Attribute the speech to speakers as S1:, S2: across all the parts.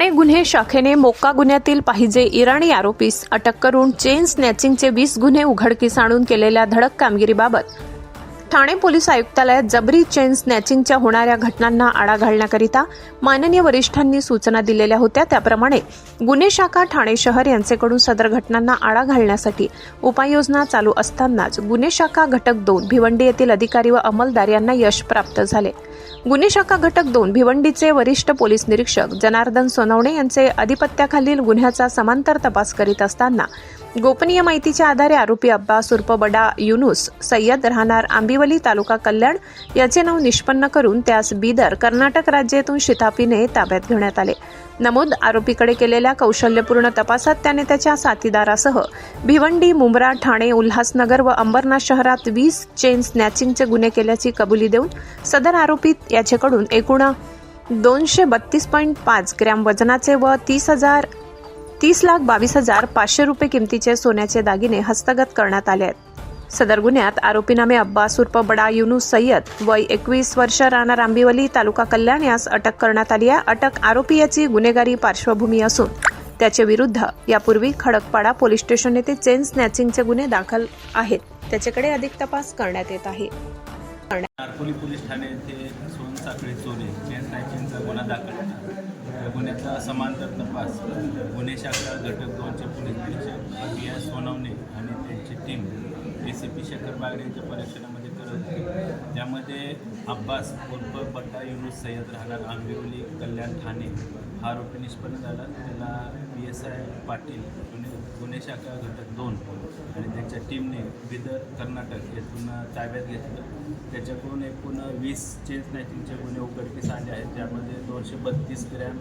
S1: ठाणे गुन्हे शाखेने मोक्का गुन्ह्यातील पाहिजे इराणी आरोपीस अटक करून चेन स्नॅचिंगचे वीस गुन्हे उघडकीस आणून केलेल्या धडक कामगिरीबाबत. ठाणे पोलीस आयुक्तालयात जबरी चेन स्नॅचिंगच्या होणाऱ्या घटनांना आळा घालण्याकरिता माननीय वरिष्ठांनी सूचना दिलेल्या होत्या. त्याप्रमाणे गुन्हे शाखा ठाणे शहर यांचेकडून सदर घटनांना आळा घालण्यासाठी उपाययोजना चालू असतानाच गुन्हे शाखा घटक दोन भिवंडी येथील अधिकारी व अंमलदार यांना यश प्राप्त झाले. गुन्हे शाखा घटक दोन भिवंडीचे वरिष्ठ पोलीस निरीक्षक जनार्दन सोनवणे यांचे अधिपत्याखालील गुन्ह्याचा समांतर तपास करीत असताना गोपनीय माहितीच्या आधारे आरोपी अब्बास उर्फ बडा युनुस सय्यद राहणार आंबिवली तालुका कल्याण याचे नाव निष्पन्न करून त्यास बीदर कर्नाटक राज्यातून शितापीने ताब्यात घेण्यात आले. नमूद आरोपीकडे केलेल्या कौशल्यपूर्ण तपासात त्याने त्याच्या साथीदारासह भिवंडी मुंब्रा ठाणे उल्हासनगर व अंबरनाथ शहरात वीस चेन स्नॅचिंगचे गुन्हे केल्याची कबुली देऊन सदर आरोपी याच्याकडून एकूण दोनशे बत्तीस पॉईंट पाच ग्रॅम वजनाचे व तीस हजार तीस लाख बावीस हजार पाचशे रुपये किमतीचे सोन्याचे दागिने हस्तगत करण्यात आले आहेत. सदर गुन्ह्यात आरोपीनामे अब्बास उर्फ बडा युनुस सय्यद वय एकवीस वर्ष राहणार आंबिवली तालुका कल्याण यास अटक करण्यात आली आहे. अटक आरोपी याची गुन्हेगारी पार्श्वभूमी असून त्याच्या विरुद्ध यापूर्वी खडकपाडा पोलीस स्टेशन येथे चेन स्नॅचिंगचे गुन्हे दाखल आहेत. त्याच्याकडे अधिक तपास करण्यात येत आहे.
S2: नारपोली पोलीस ठाणे येथे सोन साखळी चोरी चेन स्नॅचिंगचा गुन्हा दाखल आहे. या गुन्ह्याचा समांतर तपास गुन्हे शाखा घटक दोनचे पोलीस निरीक्षक बी एस सोनवणे आणि त्यांची team A C P Shekhar Bagde यांच्या परीक्षणामध्ये करत होती. त्यामध्ये अब्बास उर्फ बट्टा युनुस सय्यद राहणार आंबिवली कल्याण ठाणे. हा आरोपी निष्पन्न झाला. त्याला पी एस आय पाटील गुन्हे गुन्हे शाखा घटक दोन टीमने बिदर कर्नाटक येथून ताब्यात घेतलं. त्याच्याकडून एकूण वीस चेन स्नॅचिंगचे गुन्हे उघडकीस आले आहेत. त्यामध्ये दोनशे बत्तीस ग्रॅम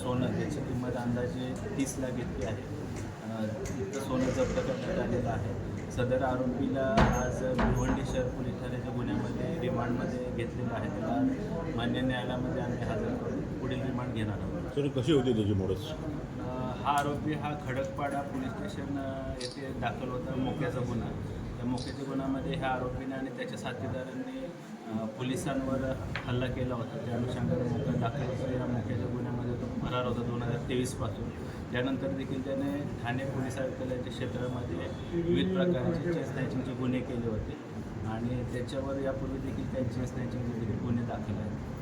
S2: सोनं त्याची किंमत अंदाजे तीस लाख इतकी आहे इतकं सोनं जप्त करण्यात आलेलं आहे. सदर आरोपीला आज भिवंडी शहर पोलीस ठाण्याच्या गुन्ह्यामध्ये रिमांडमध्ये घेतलेलं आहे. त्याला मान्य न्यायालयामध्ये आम्ही हजर करून पुढील रिमांड घेणार आहोत.
S3: सर कशी होती त्याची मोडस
S2: अ, हा आरोपी हा खडकपाडा पोलीस स्टेशन येथे दाखल होता मोक्याचा गुन्हा. त्या मोक्याच्या गुन्ह्यामध्ये ह्या आरोपीने आणि त्याच्या साथीदारांनी पोलिसांवर हल्ला केला होता. त्या अनुषंगाने मोका दाखल होता. या मोक्याच्या गुन्ह्यामध्ये तो फरार होता दोन हजार तेवीसपासून त्यानंतर देखील त्याने ठाणे पोलीस आयुक्तालयाच्या क्षेत्रामध्ये विविध प्रकारचे चेन स्नॅचिंगचे गुन्हे केले होते. आणि त्याच्यावर यापूर्वी देखील काही चेन स्नॅचिंगचे देखील गुन्हे दाखल आहेत.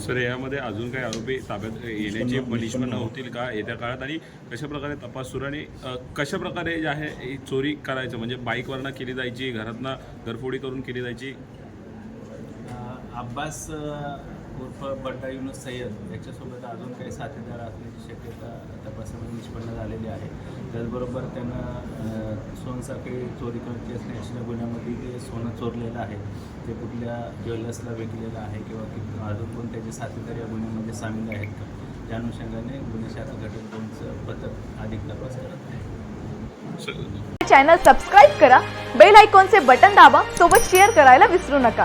S4: सर यामध्ये अजून काही आरोपी ताब्यात येण्याची निष्पन्न होतील का येत्या काळात? आणि कशा प्रकारे तपास सुरू आणि कशा प्रकारे जे आहे ही चोरी करायचं? म्हणजे बाईकवरनं केली जायची घरातनं घरफोडी करून केली जायची?
S2: अब्बास उर्फ बड्डा युनुस सय्यद याच्यासोबत अजून काही साथीदार असण्याची शक्यता तपासामध्ये निष्पन्न झालेली आहे. त्याचबरोबर त्यानं सोनसाखळी चोरी करण्याची असण्याच्या गुन्ह्यामध्ये ते सोनं चोरलेलं आहे. ते कुठल्या ज्वेलर्सला विकलेलं आहे किंवा कि अजून कोण त्याचे साथीदार या गुन्ह्यामध्ये सामील आहेत का? त्या अनुषंगाने गुन्हे शाखा घटक दोनचं पथक अधिक तपास करत आहे.
S5: चॅनल सबस्क्राईब करा बेल आयकॉनचे बटन दाबा सोबत शेअर करायला विसरू नका.